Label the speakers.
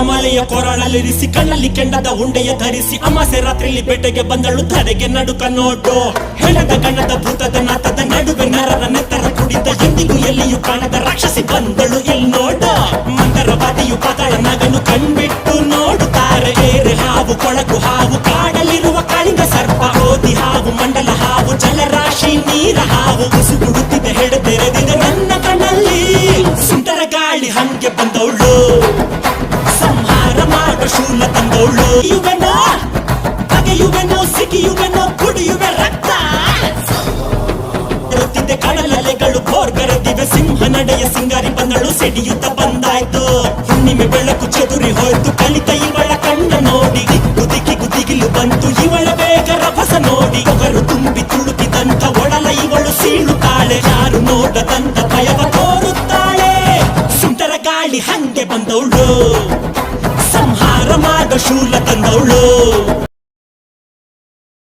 Speaker 1: ಕತ್ತಿಯ ಕೊರಳಲ್ಲಿರಿಸಿ, ಕಣ್ಣಲ್ಲಿ ಕೆಂಡದ ಉಂಡೆಯ ಧರಿಸಿ, ಅಮಾಸೆ ರಾತ್ರಿಯಲ್ಲಿ ಬೇಟೆಗೆ ಬಂದಳು ತಡೆಗೆ ನಡುಕ ನೋಡು. ಹೆಣದ ಕಣ್ಣದ ಭೂತದ ನಾತದ ನಡುವೆ ನರರ ನೆತ್ತರ ಕುಡಿದ ಎಂದಿಗೂ ಎಲ್ಲಿಯೂ ಕಾಣದ ರಾಕ್ಷಸಿ ಬಂದಳು ಇಲ್ಲಿ ನೋಡು. ಮಂದರವಾದಿಯು ಪಾತಾಳ ನಗನು ಕಣ್ಬಿಟ್ಟು ನೋಡುತ್ತಾರೆ ಏರೆ ಹಾವು, ಕೊಳಕು ಹಾವು ಕಾಡಲಿರುವ ಕಾಳಿಂಗ ಸರ್ಪ, ಓದಿ ಹಾವು, ಮಂಡಲ ಹಾವು, ಜಲರಾಶಿ, ನೀರ ಹಾವು ಕುಸುಗುಡುತ್ತಿದೆ ಹೆಡೆದೆರೆದಿದೆ ನನ್ನ ಕಣ್ಣಲ್ಲಿ. ಸುಂಟರ ಗಾಳಿ ಹಂಗೆ ಬಂದವಳು. ತಂದವಳು ಇವೆನೋ ಬಗೆಯುವೆನೋ ಸಿಗಿಯುವೆನೋ ಕುಡಿಯುವೆ ರಕ್ತ. ಬರುತ್ತಿದ್ದೆ ಕಡಲಲೆಗಳು ಕೋರ್ಗರೆದಿವೆ ಸಿಂಹ ನಡೆಯ ಸಿಂಗಾರಿ ಬಂದಳು ಸೆಡಿಯುತ್ತ ಬಂದಾಯ್ತು. ಹುಣ್ಣಿಮೆ ಬೆಳಕು ಚದುರಿ ಹೋಯ್ತು, ಕಲಿತ ಇವಳ ಕಣ್ಣ ನೋಡಿ. ದಿಕ್ಕು ಕುದಿಗಿಲು ದಿಗಿಲು ಬಂತು, ಇವಳ ಬೇಗ ರಭಸ ನೋಡಿ. ಅವರು ತುಂಬಿ ತುಳುಕಿದಂತ ಒಡಲ ಇವಳು ಸೀಳುತ್ತಾಳೆ. ಯಾರು ನೋಡದಂತ ಭಯವ ತೋರುತ್ತಾಳೆ. ಸುಂಟರ ಗಾಳಿ ಹಂಗೆ ಬಂದವಳು.